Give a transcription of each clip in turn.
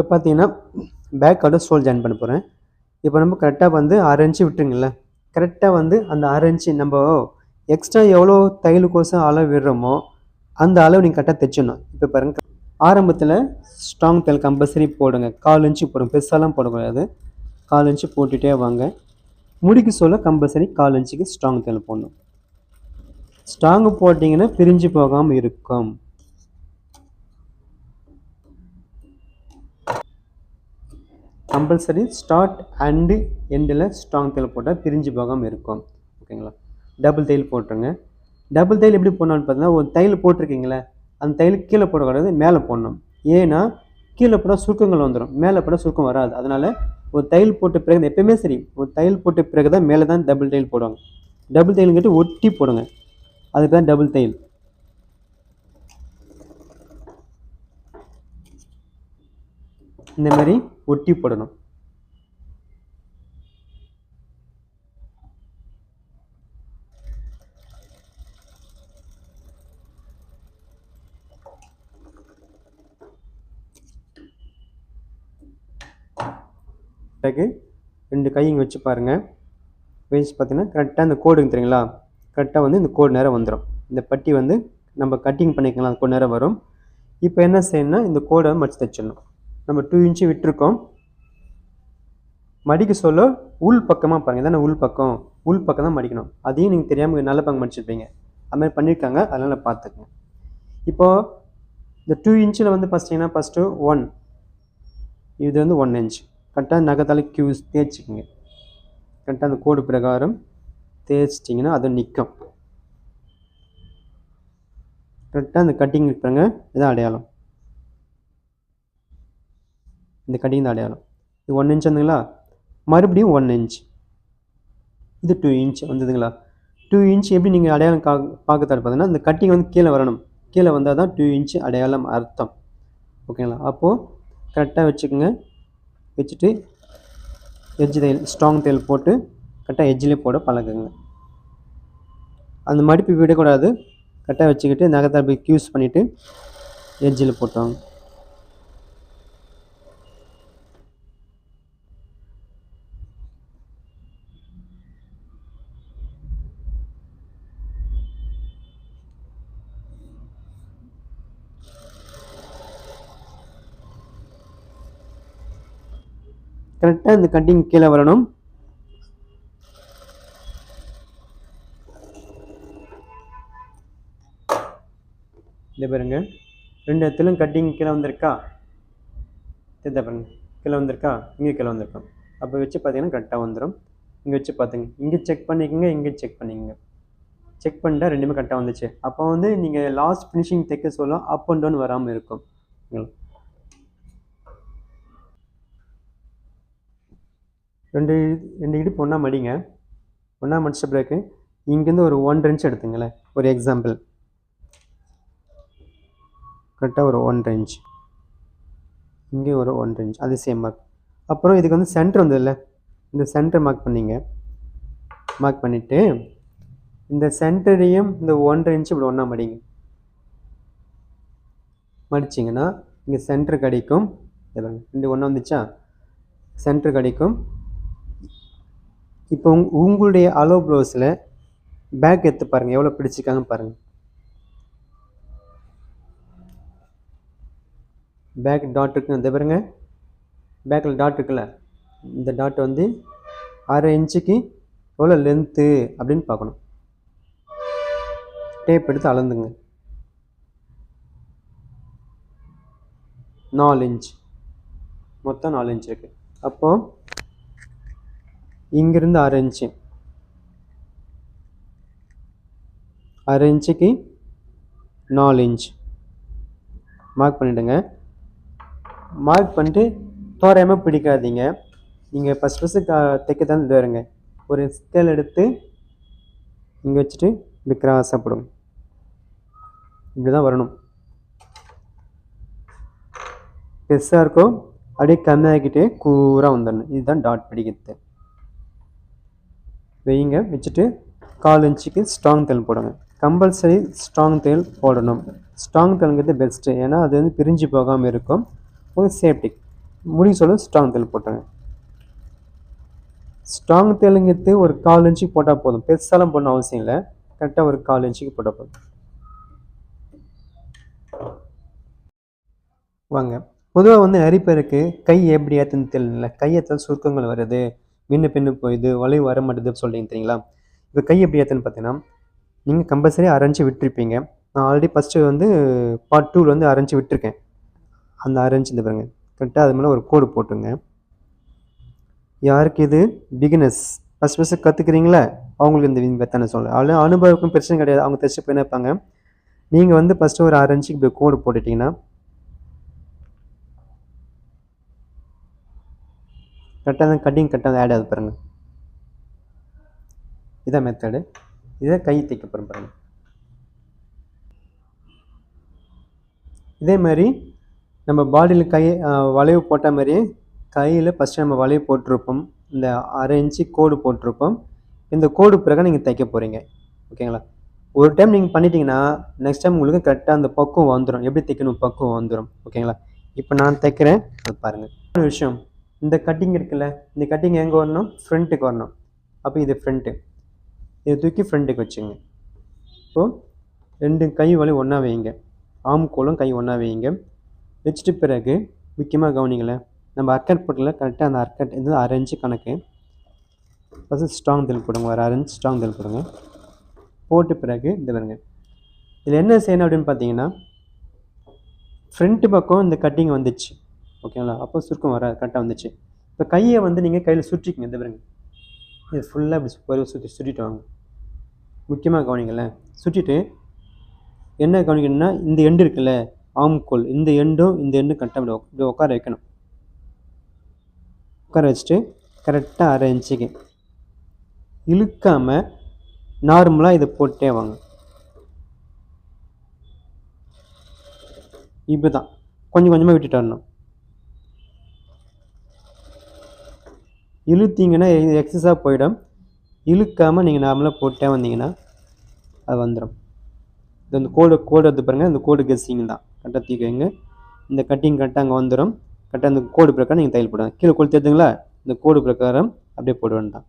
இப்போ பார்த்தீங்கன்னா பேக்கோட சோல் ஜாயின் பண்ண போகிறேன் இப்போ நம்ம கரெக்டாக வந்து ஆறு இன்ச்சு விட்டுருங்களேன் கரெக்டாக வந்து அந்த ஆறு இன்ச்சு நம்ம எக்ஸ்ட்ரா எவ்வளோ தையலுக்கோசம் அளவு விடுறோமோ அந்த அளவு நீங்கள் கரெக்டாக தைச்சிடணும். இப்போ பாருங்க. ஆரம்பத்தில் ஸ்ட்ராங் தையல் கம்பல்சரி போடுங்க. கால் இன்ச்சு போடுங்க. பெருசாலாம் போடக்கூடாது. கால் இன்ச்சு போட்டுகிட்டே வாங்க. முடிக்கு சொல்ல கம்பல்சரி கால் இன்ச்சுக்கு ஸ்ட்ராங் தையல் போடணும். ஸ்ட்ராங்கு போட்டிங்கன்னா பிரிஞ்சு போகாமல் இருக்கும். கம்பல்சரி ஸ்டார்ட் அண்டு எண்டில் ஸ்ட்ராங் தையல் போட்டால் பிரிஞ்சு போகாமல் இருக்கும். ஓகேங்களா டபுள் தையல் போட்டுருங்க. டபுள் தையல் எப்படி போடணும்னு பார்த்தீங்கன்னா ஒரு தையல் போட்டிருக்கீங்களே அந்த தையல் கீழே போடக்கூடாது மேலே போடணும். ஏன்னா கீழே போட்டால் சுருக்கங்கள் வந்துடும் மேலே போட்டால் சுருக்கம் வராது. அதனால் ஒரு தையல் போட்ட பிறகு எப்பயுமே சரி ஒரு தையல் போட்ட பிறகு தான் மேலே தான் டபுள் தையல் போடுவாங்க. டபுள் தையலுங்கிட்டு ஒட்டி போடுங்க. அதுக்கு தான் டபுள் தையல் இந்த மாதிரி ஒட்டி போடணும் பிறகு ரெண்டு கை இங்கே வச்சு பாருங்கள் வச்சு பார்த்தீங்கன்னா கரெக்டாக இந்த கோடு தெரியுங்களா? கரெக்டாக வந்து இந்த கோடு நேரம் வந்துடும் இந்த பட்டி வந்து நம்ம கட்டிங் பண்ணிக்கலாம் கொஞ்ச கோடு நேரம் வரும். இப்போ என்ன செய்யணும்னா இந்த கோடை மடிச்சு தைச்சிடணும். நம்ம டூ இன்ச்சு விட்டுருக்கோம். மடிக்க சொல்ல உள் பக்கமாக பாருங்கள் இதானே உள் பக்கம்? உள் பக்கம் தான் மடிக்கணும். அதையும் நீங்கள் தெரியாமல் நல்ல பக்கம் மடிச்சிருப்பீங்க. அதுமாதிரி பண்ணியிருக்காங்க அதனால் பார்த்துக்குங்க. இப்போது இந்த டூ இன்ச்சில் வந்து ஃபஸ்ட்டிங்கன்னா ஃபஸ்ட்டு ஒன் இது வந்து ஒன் இன்ச் கரெக்டாக நகத்தால் கியூஸ் தேய்ச்சிக்கோங்க. கரெக்டாக அந்த கோடு பிரகாரம் தேய்ச்சிட்டிங்கன்னா அது நிற்கும். கரெக்டாக அந்த கட்டிங் இருக்கிறாங்க இதான் அடையாளம். இந்த கட்டிங் அடையாளம். இது ஒன் இன்ச் வந்துங்களா? மறுபடியும் ஒன் இன்ச் இது டூ இன்ச் வந்ததுங்களா? டூ இன்ச் எப்படி நீங்கள் அடையாளம் கா பார்க்க பார்த்தீங்கன்னா இந்த கட்டிங் வந்து கீழே வரணும். கீழே வந்தால் தான் டூ இன்ச் அடையாளம் அர்த்தம். ஓகேங்களா அப்போது கரெக்டாக வச்சுக்கோங்க. வச்சுட்டு எட்ஜ் தையல் ஸ்ட்ராங் தையல் போட்டு கரெக்டாக எஜ்ஜிலே போட பழகுங்க. அந்த மடிப்பு விடக்கூடாது. கரெக்டாக வச்சுக்கிட்டு நகரத்தை யூஸ் க்யூஸ் பண்ணிவிட்டு எஜ்ஜில் போட்டோம். கரெக்டாக இந்த கட்டிங் கீழே வரணும். இந்த பாருங்க. ரெண்டு இடத்துலையும் கட்டிங் கீழே வந்திருக்கா? தெரிஞ்சா பாருங்க. கீழே வந்திருக்கா? இங்கே கீழே வந்திருக்கோம் அப்போ வச்சு பார்த்தீங்கன்னா கரெக்டாக வந்துடும் இங்கே வச்சு பார்த்துங்க இங்கே செக் பண்ணிக்கோங்க இங்கே செக் பண்ணிக்கோங்க. செக் பண்ணிட்டா ரெண்டுமே கரெக்டாக வந்துச்சு. அப்போ வந்து நீங்கள் லாஸ்ட் ஃபினிஷிங் தைக்க சொல்லலாம் அப் அண்ட் டவுன் வராமல் இருக்கும். ரெண்டு ரெண்டு இடுப்பு ஒன்றா மடிங்க. ஒன்றா மடிச்ச பிறகு இங்கேருந்து ஒரு ஒன்றரை இன்ச் எடுத்துங்களேன். ஒரு எக்ஸாம்பிள் கரெக்டாக ஒரு ஒன்றரை இன்ச் இங்கே ஒரு ஒன்றரை இன்ச் அது சேம் மார்க் அப்புறம் இதுக்கு வந்து சென்டர் வந்ததில்ல இந்த சென்டர் மார்க் பண்ணிங்க. மார்க் பண்ணிவிட்டு இந்த சென்டரையும் இந்த ஒன்றரை இன்ச்சு இப்படி ஒன்றா மடிங்க. மடிச்சிங்கன்னா இங்கே சென்டர் கிடைக்கும். ரெண்டு ஒன்றா வந்துச்சா? சென்டர் கிடைக்கும். இப்போ உங் உங்களுடைய அலோ ப்ளவுஸில் பேக் எடுத்து பாருங்கள் எவ்வளோ பிடிச்சிருக்காங்க பாருங்கள் பேக் டாட் இருக்குன்னு இந்த பாருங்க. பேக்கில் டாட் இருக்குல்ல. இந்த டாட் வந்து அரை இன்ச்சுக்கு எவ்வளோ லென்த்து அப்படின்னு பார்க்கணும். டேப் எடுத்து அளந்துங்க. நாலு இன்ச். மொத்தம் நாலு இன்ச் இருக்குது அப்போது இங்கிருந்து அரை இன்ச்சு அரை இன்ச்சுக்கு நாலு இன்ச் மார்க் பண்ணிவிடுங்க மார்க் பண்ணிட்டு தோராயமாக பிடிக்காதீங்க. நீங்கள் ஃபஸ்ட் ஃபஸ்ட்டு கா தைக்க தான் இது வருங்க. ஒரு ஸ்கேல் எடுத்து இங்கே வச்சுட்டு இப்படி கிராஸாக இப்படி தான் வரணும். பெருசாக இருக்கோ அப்படியே கம்மியாகிக்கிட்டே கூராக வந்துடணும். இதுதான் டாட் பிடிக்கிறது. வெயிங்க வச்சுட்டு கால் இன்ச்சுக்கு ஸ்ட்ராங் தேல் போடுங்க கம்பல்சரி ஸ்ட்ராங் தேல் போடணும். ஸ்ட்ராங் தேலுங்கிறது பெஸ்ட்டு ஏன்னா அது வந்து பிரிஞ்சு போகாமல் இருக்கும். ஒரு சேஃப்டி முடிஞ்ச சொல்ல ஸ்ட்ராங் தேல் போட்டுங்க ஸ்ட்ராங் தேலுங்கிறது ஒரு கால் இன்ச்சுக்கு போட்டால் போதும். பெருசாலாம் போடணும் அவசியம் இல்லை. கரெக்டாக ஒரு கால் இன்ச்சுக்கு போட்டால் போதும். வாங்க. பொதுவாக வந்து நிறைய பேருக்கு கை எப்படி ஏற்றுன்னு தெரியல கை சுருக்கங்கள் வருது. மின்னு பின்னு போயிடுது வளைவு வர மாட்டேது சொல்கிறீங்க தெரியுங்களா? இப்போ கை எப்படி ஏற்றுன்னு பார்த்தீங்கன்னா நீங்கள் கம்பல்சரி அரைஞ்சி விட்டுருப்பீங்க. நான் ஆல்ரெடி ஃபஸ்ட்டு வந்து பார்ட் டூவில் வந்து அரைஞ்சி விட்டுருக்கேன். அந்த அரைஞ்சி இந்த பாருங்க. கரெக்டாக அது மேலே ஒரு கோடு போட்டுங்க யாருக்கு இது? பிகினஸ் ஃபஸ்ட் ஃபஸ்ட்டு கற்றுக்குறீங்களே அவங்களுக்கு இந்த மெத்தான சொல்ல. அவ்வளோ அனுபவக்கும் பிரச்சனை கிடையாது. அவங்க தைச்சு போய் இருப்பாங்க. நீங்கள் வந்து ஃபஸ்ட்டு ஒரு அரைஞ்சி இப்படி கோடு போட்டுட்டிங்கன்னா கரெக்டாக தான் கட்டிங் கரெக்டாக ஆட் ஆகுது பாருங்கள் இதான் மெத்தடு இதை கை தைக்க போகிறோம் பாருங்கள் இதே மாதிரி நம்ம பாடியில் கை வளைவு போட்ட மாதிரியே கையில் ஃபஸ்ட்டு நம்ம வளைவு போட்டிருப்போம். இந்த அரை இன்ச்சு கோடு போட்டிருப்போம். இந்த கோடு பிறகு நீங்கள் தைக்க போகிறீங்க ஓகேங்களா ஒரு டைம் நீங்கள் பண்ணிட்டீங்கன்னா நெக்ஸ்ட் டைம் உங்களுக்கு கரெக்டாக அந்த பக்குவம் வந்துடும் எப்படி தைக்கணும்? பக்குவம் வந்துடும் ஓகேங்களா இப்போ நான் தைக்கிறேன். அது பாருங்கள் விஷயம். இந்த கட்டிங் இருக்குல்ல இந்த கட்டிங் எங்கே வரணும்? ஃப்ரண்ட்டுக்கு வரணும். அப்போ இது ஃப்ரண்ட்டு இதை தூக்கி ஃப்ரண்ட்டுக்கு வச்சுங்க. இப்போது ரெண்டு கை வலி ஒன்றா வைங்க ஆம் கோலும் கை ஒன்றா வைங்க வச்சுட்டு பிறகு முக்கியமாக கவனிங்களேன் நம்ம அர்க்கட் போட்டில் கரெக்டாக அந்த அர்க்கட் இது அரை கணக்கு. ஃபஸ்ட்டு ஸ்ட்ராங் தெல் போடுங்க ஒரு அரேஞ்ச் ஸ்ட்ராங் தெல் போடுங்க. போட்டு பிறகு இந்த பாருங்க. இதில் என்ன செய்யணும் அப்படின்னு பார்த்தீங்கன்னா ஃப்ரண்ட் பக்கம் இந்த கட்டிங் வந்துச்சு. ஓகேங்களா? அப்போ சுருக்கம் வர கரெக்டாக வந்துச்சு. இப்போ கையை வந்து நீங்கள் கையில் சுற்றிக்கங்க இந்த பாருங்க. இது ஃபுல்லாக இப்படி ஒரு சுற்றி சுற்றிட்டு வாங்க. முக்கியமாக கவனிங்களேன். சுற்றிட்டு என்ன கவனிக்கணும்னா இந்த எண்டு இருக்குல்ல ஆம்கோல் இந்த எண்டும் இந்த எண்டும் கரெக்டாக இப்படி இப்படி உட்கார வைக்கணும். உட்கார வச்சுட்டு கரெக்டாக அரை இன்ச்சுக்கு இழுக்காமல் நார்மலாக இதை போட்டே வாங்க. இப்படி தான் கொஞ்சம் கொஞ்சமாக விட்டுட்டு வரணும். இழுத்தீங்கன்னா எக்ஸஸாக போயிடும். இழுக்காமல் நீங்கள் நார்மலாக போட்டே வந்தீங்கன்னா அது வந்துடும் இது அந்த கோடு கோடு எடுத்து பாருங்கள் இந்த கோடு கெஸ்ஸிங் தான். கரெக்டாக தூக்கிங்க இந்த கட்டிங் கரெக்டாக அங்கே வந்துடும் கரெக்டாக அந்த கோடு பிரகாரம் நீங்கள் தையல் போடுங்க கீழே கொளுத்து எடுத்துங்களா இந்த கோடு பிரகாரம் அப்படியே போட வேண்டாம்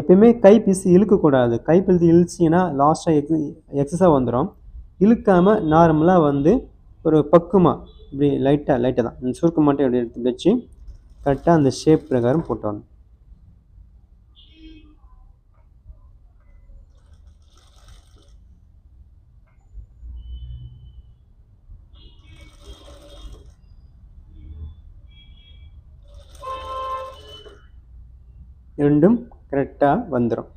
எப்பயுமே கை பீஸ் இழுக்கக்கூடாது கை பீஸ் இழுச்சிங்கன்னா லாஸ்ட்டாக எக்ஸ் எக்ஸஸாக வந்துடும் இழுக்காமல் நார்மலாக வந்து ஒரு பக்குமாக இப்படி லைட்டாக லைட்டாக தான். இந்த மட்டும் இப்படி எடுத்து வச்சு கரெக்டாக அந்த ஷேப் பிரகாரம் போட்டு வரணும் ரெண்டும் கரெக்டாக வந்துடும்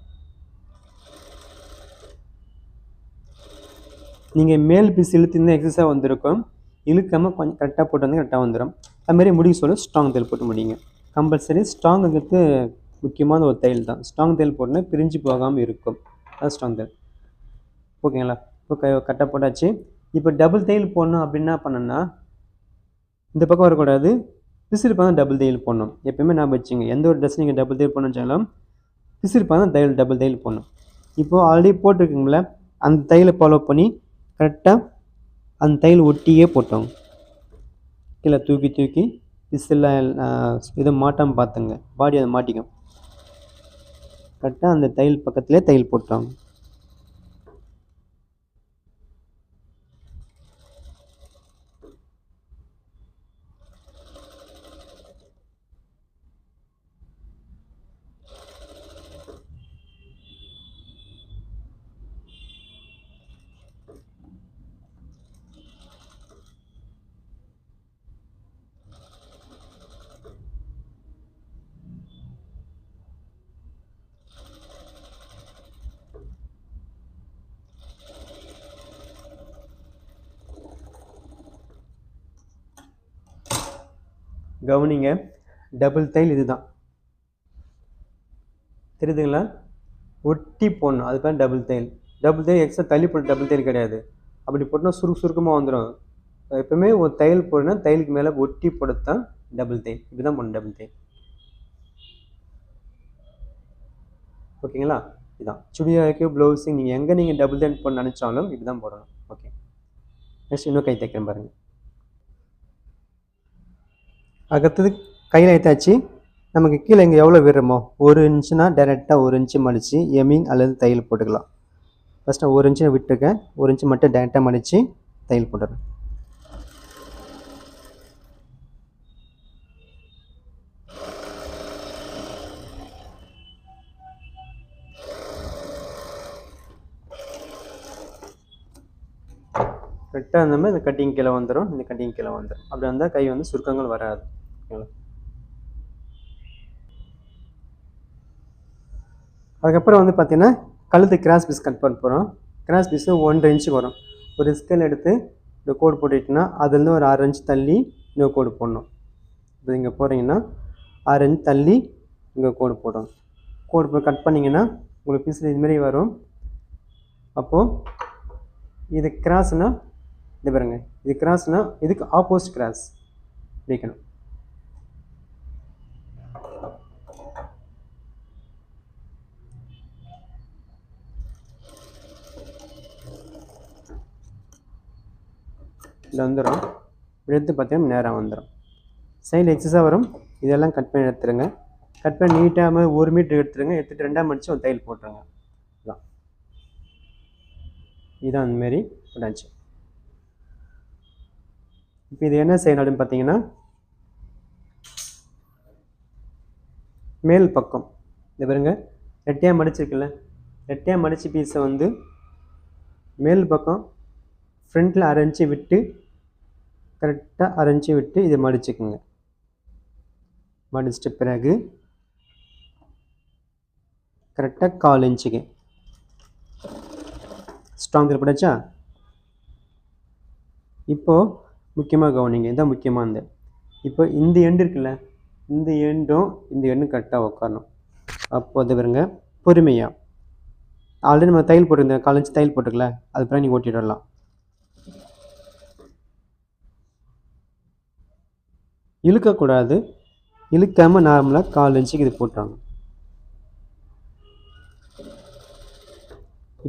நீங்கள் மேல் பீஸ் இருந்தால் எக்ஸஸாக வந்திருக்கும். இழுக்காமல் கொஞ்சம் கரெக்டாக போட்டு வந்து கரெக்டாக வந்துடும் அதுமாரி முடிக்க சொல்ல ஸ்ட்ராங் தையல் போட்டு முடியுங்க கம்பல்சரி ஸ்ட்ராங்குங்கிறது முக்கியமான ஒரு தையல் தான். ஸ்ட்ராங் தையல் போட்டுனா பிரிஞ்சு போகாமல் இருக்கும். அது ஸ்ட்ராங் தையல் ஓகேங்களா இப்போ க கரெக்டாக போட்டாச்சு. இப்போ டபுள் தையல் போடணும் அப்படின்னா பண்ணணும்னா இந்த பக்கம் வரக்கூடாது. பிசிறுப்பாக தான் டபுள் தையல் போடணும். எப்பயுமே நான் வச்சுங்க எந்த ஒரு ட்ரெஸ் நீங்கள் டபுள் தையல் பண்ணாலும் பிசிறு தான் தையல் டபுள் தையல் போடணும். இப்போது ஆல்ரெடி போட்டிருக்கீங்களே அந்த தையலை ஃபாலோ பண்ணி கரெக்டாக அந்த தையல் ஒட்டியே போட்டோம். கீழே தூக்கி தூக்கி பிசில் இதை மாட்டாமல் பார்த்துங்க. பாடி அதை மாட்டிக்கும். கரெக்டாக அந்த தையல் பக்கத்துலேயே தையல் போட்டோம். கவனிங்க டபுள் தையல் இதுதான். தெரியுதுங்களா? ஒட்டி போடணும் அது பேர் டபுள் தையல் டபுள் தையல் எக்ஸ்ட்ரா தள்ளி போட்டு டபுள் தையல் கிடையாது. அப்படி போட்டோம்னா சுருக்கு சுருக்கமாக வந்துடும் எப்பவுமே ஒரு தையல் போடணும்னா தையலுக்கு மேலே ஒட்டி போடத்தான் டபுள் தையல் இப்படி தான் பண்ணணும் டபுள் தையல் ஓகேங்களா இதுதான் சுடிதாருக்கு ப்ளவுஸு நீங்கள் எங்கே நீங்கள் டபுள் தையல் போட நினச்சாலும் இப்படி தான் போடணும். ஓகே. நெக்ஸ்ட் இன்னும் கை தைக்கிறேன் பாருங்கள் அடுத்தது கையில் ஏற்றாச்சு நமக்கு கீழே இங்கே எவ்வளோ விடுறோமோ ஒரு இன்ச்சுனா டேரெக்டாக ஒரு இன்ச்சு மடித்து எமிங் அல்லது தையல் போட்டுக்கலாம். ஃபஸ்ட் நான் ஒரு இன்ச்சு விட்டுருக்கேன். ஒரு இன்ச்சு மட்டும் டேரெக்டாக மடித்து தையல் போட்டுறேன். கரெக்டாக அந்த மாதிரி இந்த கட்டிங் கீழே வந்துடும் இந்த கட்டிங் கீழே வந்துடும் அப்படி வந்தால் கை வந்து சுருக்கங்கள் வராது. அதுக்கப்புறம் வந்து பார்த்தீங்கன்னா கழுத்து கிராஸ் பீஸ் கட் பண்ண போகிறோம் கிராஸ் பீஸு ஒன்றரை இன்ச்சு வரும். ஒரு ஸ்கேல் எடுத்து இந்த கோடு போட்டுக்கிட்டோன்னா அதுலேருந்து ஒரு ஆறு இன்ச் தள்ளி இன்னொரு கோடு போடணும். இப்போ இங்கே போகிறீங்கன்னா ஆறு இன்ச் தள்ளி இங்கே கோடு போடணும். கோடு போய் கட் பண்ணிங்கன்னா உங்களுக்கு பீஸில் இதுமாரி வரும். அப்போது இது கிராஸ்னால் இது பாருங்க இது கிராஸ்னால் இதுக்கு ஆப்போசிட் கிராஸ். பிடிக்கணும் இதில் வந்துடும் எடுத்து பார்த்தீங்கன்னா நேராக வந்துடும் சைடில் எக்ஸஸாக வரும். இதெல்லாம் கட் பண்ணி எடுத்துருங்க. கட் பண்ணி நீட்டாக ஒரு மீட்டர் எடுத்துருங்க. எடுத்துகிட்டு ரெண்டாம் அடிச்சு ஒரு தையல் போட்டுருங்க. இதான். இதான் அந்தமாரி போட்டாச்சு. இப்போ இது என்ன செய்யணும் அப்படின்னு பார்த்தீங்கன்னா மேல் பக்கம். இந்த பாருங்க. ரெட்டையாக மடிச்சிருக்குல்ல ரெட்டையாக மடித்த பீஸை வந்து மேல் பக்கம் ஃப்ரண்ட்டில் அரைஞ்சி விட்டு கரெக்டாக அரைஞ்சி விட்டு இதை மடிச்சுக்குங்க. மடிச்சிட்ட பிறகு கரெக்டாக கால் இன்ச்சுக்கு. ஸ்ட்ராங் போட்டாச்சா? இப்போது முக்கியமாக கவனிங்க இதுதான் முக்கியமாக இந்த. இப்போ இந்த எண்டு இருக்குல்ல இந்த எண்டும் இந்த எண்டும் கரெக்டாக உட்காரணும் அப்போ அது பாருங்க பொறுமையாக ஆல்ரெடி நம்ம தையல் போட்டிருந்தேன் காலஞ்சி தையல் போட்டுக்கல அது பிறகு நீங்கள் ஓட்டிட்டு இழுக்கக்கூடாது. இழுக்காமல் நார்மலாக கால் இன்ச்சுக்கு இது போட்டுறாங்க.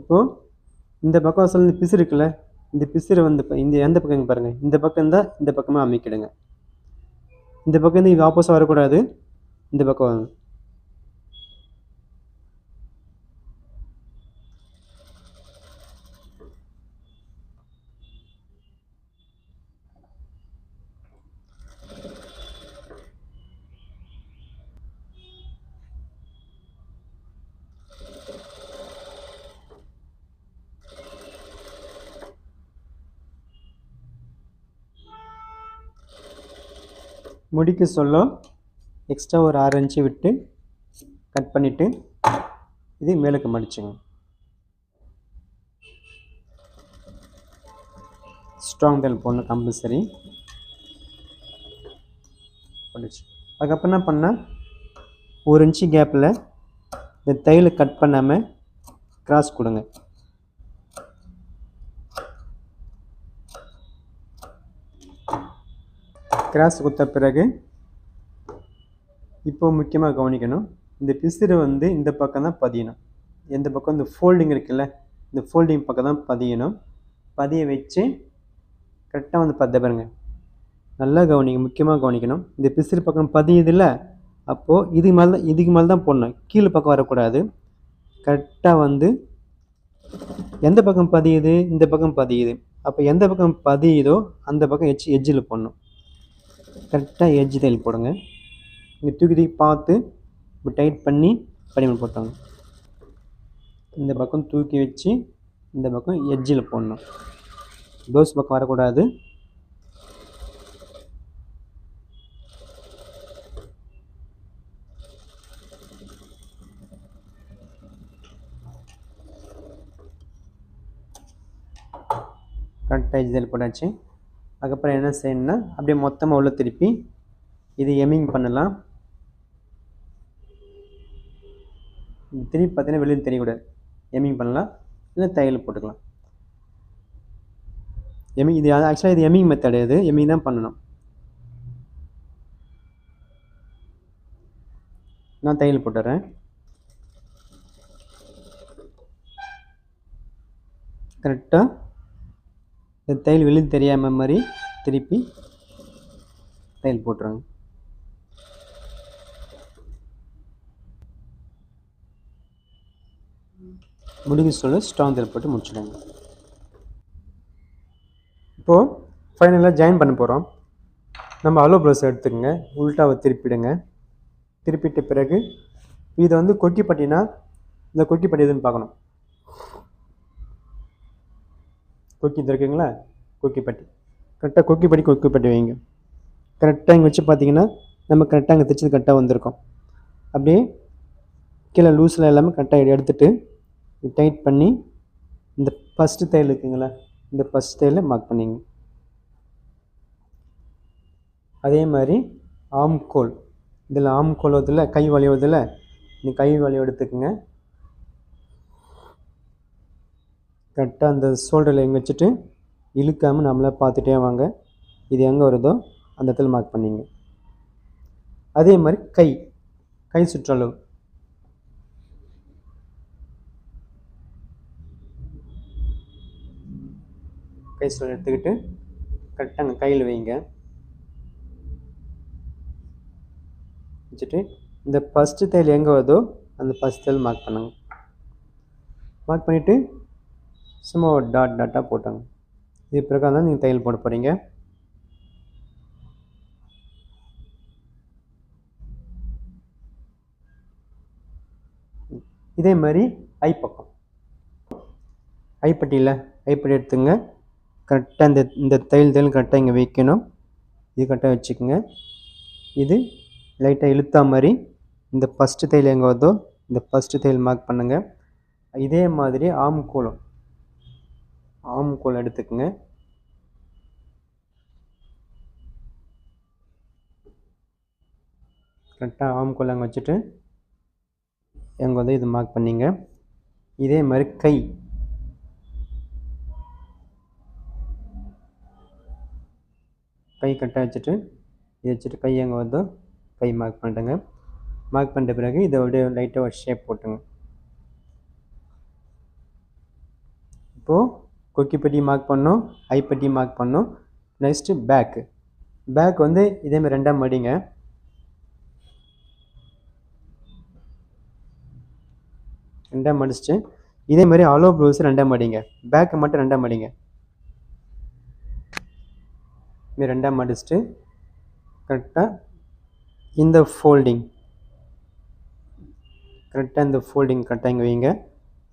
இப்போது இந்த பக்கம் அசல் இந்த பிசு இருக்குல்ல இந்த பிசுரை வந்து இந்த எந்த பக்கம் பாருங்கள் இந்த பக்கம் இருந்தால் இந்த பக்கமாக அமைக்கிடுங்க. இந்த பக்கம் இருந்து இது ஆப்போஸாக வரக்கூடாது. இந்த பக்கம் வரணும் முடிக்க சொல்ல எக்ஸ்ட்ரா ஒரு ஆறு இன்ச்சு விட்டு கட் பண்ணிவிட்டு இது மேலுக்கு மடிச்சுங்க. ஸ்ட்ராங் பெல் போடணும் கம்பல்சரி பண்ணிச்சு அதுக்கப்புறம் என்ன பண்ணால் ஒரு இன்ச்சு கேப்பில் இந்த தையலை கட் பண்ணாமல் கிராஸ் கொடுங்க. கிராஸ் கொடுத்த பிறகு இப்போ முக்கியமாக கவனிக்கணும் இந்த பிசிறு வந்து இந்த பக்கம் தான் பதியணும். எந்த பக்கம் இந்த ஃபோல்டிங் இருக்குல்ல இந்த ஃபோல்டிங் பக்கம் தான் பதியணும். பதிய வச்சு கரெக்டாக வந்து பத்த பாருங்க. நல்லா கவனிங்க முக்கியமாக கவனிக்கணும். இந்த பிசிறு பக்கம் பதியுதுல்ல அப்போது இதுக்கு மேலே தான் இதுக்கு மேலே தான் போடணும். கீழே பக்கம் வரக்கூடாது. கரெக்டாக வந்து எந்த பக்கம் பதியுது இந்த பக்கம் பதியுது. அப்போ எந்த பக்கம் பதியுதோ அந்த பக்கம் எச் எட்ஜில் போடணும். கரெக்டாக எட்ஜ் தையல் போடுங்க. இங்கே தூக்கி தூக்கி பார்த்து இப்போ டைட் பண்ணி படிமன் போட்டாங்க இந்த பக்கம் தூக்கி வச்சு இந்த பக்கம் எஜ்ஜில் போடணும். ப்ளவுஸ் பக்கம் வரக்கூடாது. கரெக்டாக எஜ்ஜில் தையல் போட்டாச்சு. அதுக்கப்புறம் என்ன செய்யணும்னா அப்படியே மொத்தமாக உள்ள திருப்பி இது எமிங் பண்ணலாம். திருப்பி பார்த்தீங்கன்னா வெளியில் தெரியக்கூடாது எமிங் பண்ணலாம் இல்லை தையல் போட்டுக்கலாம். எமிங் இது ஆக்சுவலாக இது எமிங் மெத்தட் இது. எமிங் தான் பண்ணணும். நான் தையல் போட்டுறேன். கரெக்டாக இந்த தையல் வெளியில் தெரியாமல் மாதிரி திருப்பி தையல் போட்டுருங்க. முடிஞ்ச சொல்ல ஸ்ட்ராங் தையல் போட்டு முடிச்சிடுங்க. இப்போது ஃபைனலாக ஜாயின் பண்ண போகிறோம் நம்ம அலோ ப்ளவுஸ் எடுத்துக்கோங்க. உல்ட்டாவை திருப்பிடுங்க. திருப்பிட்ட பிறகு இதை வந்து கொக்கி பட்டினா இந்த கொக்கி பட்டி எதுன்னு பார்க்கணும். கொக்கி இது இருக்குங்களா? கொக்கி பட்டி. கரெக்டாக கொக்கி பட்டி கொக்கி பட்டி வைங்க. கரெக்டாக இங்கே வச்சு பார்த்தீங்கன்னா நம்ம கரெக்டாக அங்கே தைச்சது கரெக்டாக வந்திருக்கோம். அப்படியே கீழே லூஸில் எல்லாமே கரெக்டாக எடுத்துட்டு டைட் பண்ணி இந்த ஃபஸ்ட்டு தையல் இருக்குங்களா இந்த ஃபஸ்ட் தையலை மார்க் பண்ணிங்க. அதே மாதிரி ஆம்கோல் இதில் ஆம்கோல் இதில் கை வளைவதில் இந்த கை வளைவு எடுத்துக்கோங்க. கரெக்டாக அந்த ஷோல்டரில் எங்கே வச்சுட்டு இழுக்காமல் நம்மளை பார்த்துட்டே வாங்க. இது எங்கே வருதோ அந்த இடத்துல மார்க் பண்ணிங்க. அதே மாதிரி கை. கை சுற்றளவு. கை சுற்றளவு எடுத்துக்கிட்டு கரெக்டாக அங்கே கையில் வைங்க. வச்சுட்டு இந்த ஃபஸ்ட்டு தையல் எங்கே வருதோ அந்த ஃபஸ்ட் தையல் மார்க் பண்ணுங்க. மார்க் பண்ணிவிட்டு சும்மா ஒரு டாட் டாட்டாக போட்டாங்க. இது பிரகாரம் தான் நீங்கள் தையல் போட போகிறீங்க இதே மாதிரி ஐ பக்கம். ஐப்பட்டியில் ஐப்பட்டி எடுத்துங்க. கரெக்டாக இந்த இந்த தையல் தையல் கரெக்டாக இங்கே வைக்கணும். இது கரெக்டாக வச்சுக்கோங்க. இது லைட்டாக இழுத்தா மாதிரி இந்த ஃபஸ்ட்டு தையல் எங்கே வருதோ இந்த ஃபஸ்ட்டு தையல் மார்க் பண்ணுங்கள் இதே மாதிரி ஆம் கோலம். ஆம் கோல் எடுத்துக்கோங்க. கரெக்டாக ஆம் கோல் அங்கே வச்சுட்டு எங்கே வந்து இது மார்க் பண்ணிங்க. இதே மாதிரி கை. கை கரெக்டாக வச்சுட்டு இதை வச்சுட்டு கை எங்கே வந்து கை மார்க் பண்ணிட்டுங்க மார்க் பண்ணிட்ட பிறகு இதை அப்படியே லைட்டாக ஒரு ஷேப் போட்டுங்க. இப்போது கொக்கிப்பட்டி மார்க் பண்ணோம் ஐப்பட்டி மார்க் பண்ணோம். நெக்ஸ்ட்டு பேக்கு பேக் வந்து இதேமாதிரி ரெண்டாம் மடிங்க ரெண்டாம் மடிச்சுட்டு இதேமாதிரி ஆலோ அலோ ப்ளவுஸ் ரெண்டாம் மடிங்க பேக்கை மட்டும் ரெண்டாம் மடிங்க இது ரெண்டாம் மடிச்சுட்டு கரெக்டாக இந்த ஃபோல்டிங் கரெக்டாக இந்த ஃபோல்டிங் கரெக்டாக இங்கே வைங்க.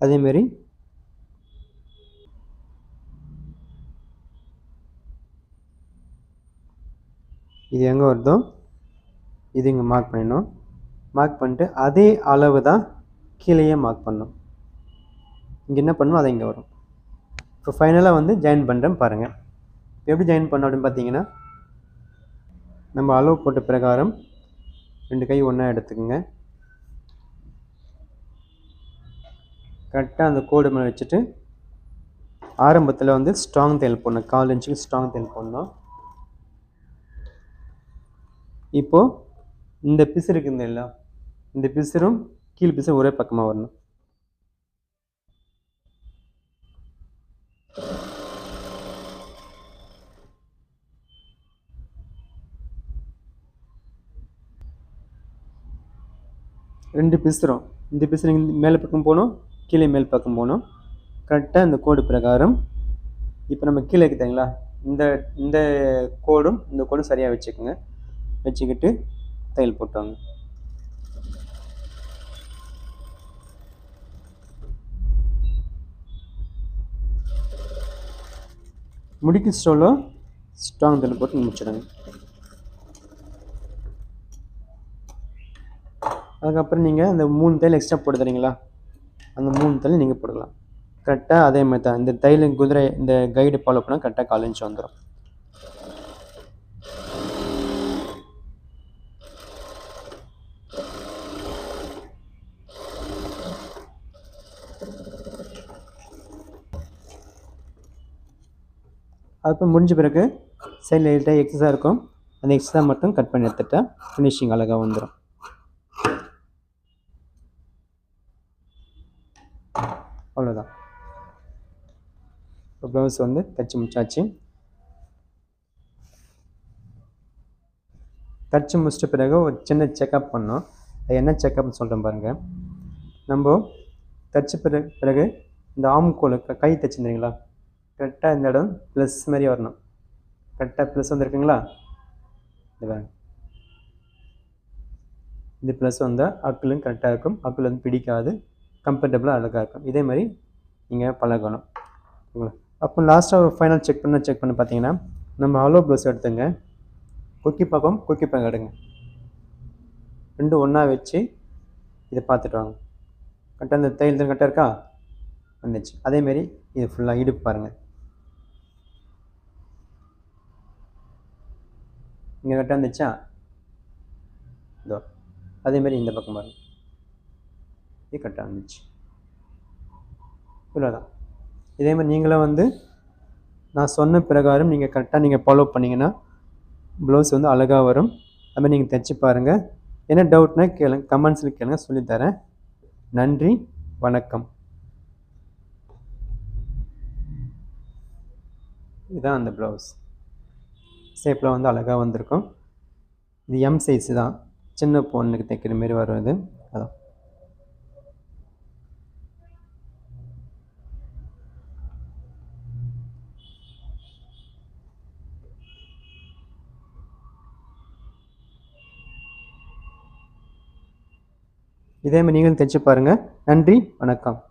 அதேமாரி இது எங்கே வருதோ? இது இங்கே மார்க் பண்ணிடணும். மார்க் பண்ணிட்டு அதே அளவு தான் கீழேயே மார்க் பண்ணணும். இங்கே என்ன பண்ணணும் அதை இங்கே வரும். இப்போ ஃபைனலாக வந்து ஜாயின் பண்ணுறேன் பாருங்கள் எப்படி ஜாயின் பண்ணோம் அப்படின்னு பார்த்தீங்கன்னா நம்ம அளவு போட்ட பிரகாரம் ரெண்டு கை ஒன்றா எடுத்துக்கோங்க. கரெக்டாக அந்த கோடு மேலே வச்சுட்டு ஆரம்பத்தில் வந்து ஸ்ட்ராங் தையல் போடணும். கால் இன்ச்சுக்கு ஸ்ட்ராங் தையல் போடணும். இப்போது இந்த பிசு இருக்குது இல்லை இந்த பிசுரும் கீழ் பிசு ஒரே பக்கமாக வரணும். ரெண்டு பிசுரும் இந்த பிசு மேலே பக்கம் போகணும் கீழே மேல் பக்கம் போகணும். கரெக்டாக இந்த கோடு பிரகாரம். இப்போ நம்ம கீழே இருக்குதுங்களா இந்த இந்த கோடும் இந்த கோடும் சரியாக வச்சுக்கோங்க. வச்சுக்கிட்டு தையல் போட்டுவாங்க. முடிக்கு ஸ்டோலோ ஸ்ட்ராங் தையல் போட்டு முடிச்சிடுங்க. அதுக்கப்புறம் நீங்கள் அந்த மூணு தையல் எக்ஸ்ட்ரா போட்டு தரீங்களா? அந்த மூணு தையல் நீங்கள் போடலாம். கரெக்டாக அதே மாதிரி தான். இந்த தையல் குதிரை இந்த கைடு ஃபாலோ பண்ணால் கரெக்டாக காலேஜ் வந்துடும் அப்போ முடிஞ்ச பிறகு சைடில் லைட்டாக எக்ஸஸாக இருக்கும். அந்த எக்ஸஸாக மட்டும் கட் பண்ணி எடுத்துட்டா ஃபினிஷிங் அழகாக வந்துடும் அவ்வளோதான் இப்போ ப்ளவுஸ் வந்து தைச்சி முடிச்சாச்சு. தைச்சி முடிச்சிட்ட பிறகு ஒரு சின்ன செக்கப் பண்ணோம். அது என்ன செக்கப்னு சொல்கிறேன் பாருங்கள் நம்ம தைச்ச பிறகு பிறகு இந்த ஆம்கோலுக்கு கை தைச்சிருந்தீங்களா? கரெக்டாக இந்த இடம் ப்ளஸ் மாதிரி வரணும். கரெக்டாக ப்ளஸ் வந்துருக்குங்களா? இது இது ப்ளஸ் வந்தால் அக்குலும் கரெக்டாக இருக்கும். அக்குள் வந்து பிடிக்காது. கம்ஃபர்டபுளாக அழகாக இருக்கும். இதே மாதிரி நீங்கள் பழகணும். ஓகேங்களா? அப்போ லாஸ்ட்டாக ஃபைனல் செக் பண்ண செக் பண்ண பார்த்தீங்கன்னா நம்ம ஹலோ ப்ளவுஸ் எடுத்துங்க. கொக்கி பக்கம் கொக்கி பக்கம் எடுங்க. ரெண்டும் ஒன்றா வச்சு இதை பார்த்துட்டு வாங்க. கரெக்டாக இந்த தையல் தான் கரெக்டாக இருக்கா? வந்துச்சு. அதேமாரி இது ஃபுல்லாக இடுப்பு பாருங்கள் இங்கே கரெக்டாக வந்துச்சா இதோ அதேமாதிரி இந்த பக்கம் பாருங்கள் இது கரெக்டாக இருந்துச்சு. இவ்வளோதான் இதே மாதிரி நீங்களும் வந்து நான் சொன்ன பிரகாரம் நீங்கள் கரெக்டாக நீங்கள் ஃபாலோ பண்ணிங்கன்னா ப்ளவுஸ் வந்து அழகாக வரும். அதுமாதிரி நீங்கள் தைச்சி பாருங்கள் என்ன டவுட்னா கேளுங்க கமெண்ட்ஸில் கேளுங்க சொல்லித்தரேன் நன்றி வணக்கம். இதுதான் அந்த ப்ளவுஸ் ஷேப்பில் வந்து அழகாக வந்திருக்கும். இது எம் சைஸு தான். சின்ன பொண்ணுக்கு தைக்கிற மாரி வரும் இது. அதான். இதே மாதிரி நீங்களும் தைச்சு பாருங்கள் நன்றி. வணக்கம்.